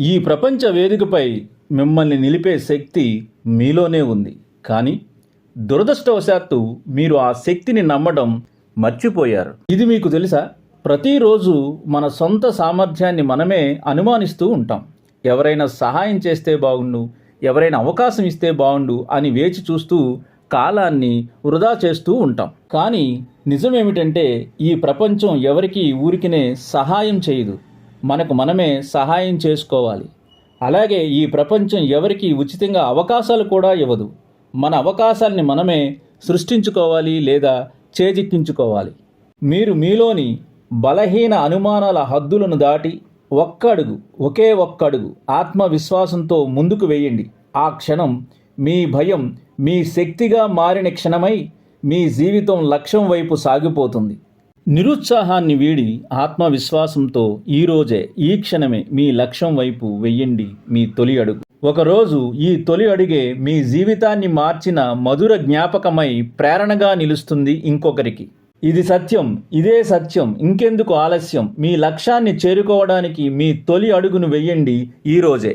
ఈ ప్రపంచ వేదికపై మిమ్మల్ని నిలిపే శక్తి మీలోనే ఉంది. కానీ దురదృష్టవశాత్తు మీరు ఆ శక్తిని నమ్మడం మర్చిపోయారు. ఇది మీకు తెలుసా? ప్రతిరోజు మన సొంత సామర్థ్యాన్ని మనమే అనుమానిస్తూ ఉంటాం. ఎవరైనా సహాయం చేస్తే బాగుండు ఎవరైనా అవకాశం ఇస్తే బాగుండు అని వేచి చూస్తూ కాలాన్ని వృధా చేస్తూ ఉంటాం. కానీ నిజమేమిటంటే ఈ ప్రపంచం ఎవరికి ఊరికినే సహాయం చేయదు. మనకు మనమే సహాయం చేసుకోవాలి. అలాగే ఈ ప్రపంచం ఎవరికి ఉచితంగా అవకాశాలు కూడా ఇవ్వదు. మన అవకాశాన్ని మనమే సృష్టించుకోవాలి లేదా చేజిక్కించుకోవాలి. మీరు మీలోని బలహీన అనుమానాల హద్దులను దాటి ఒక్కడుగు ఒకే ఒక్కడుగు ఆత్మవిశ్వాసంతో ముందుకు వేయండి. ఆ క్షణం మీ భయం మీ శక్తిగా మారిన క్షణమై మీ జీవితం లక్ష్యం వైపు సాగిపోతుంది. నిరుత్సాహాన్ని వీడి ఆత్మవిశ్వాసంతో ఈరోజే ఈ క్షణమే మీ లక్ష్యం వైపు వెయ్యండి మీ తొలి అడుగు. ఒకరోజు ఈ తొలి అడుగే మీ జీవితాన్ని మార్చిన మధుర జ్ఞాపకమై ప్రేరణగా నిలుస్తుంది ఇంకొకరికి. ఇది సత్యం ఇదే సత్యం ఇంకెందుకు ఆలస్యం? మీ లక్ష్యాన్ని చేరుకోవడానికి మీ తొలి అడుగును వెయ్యండి ఈరోజే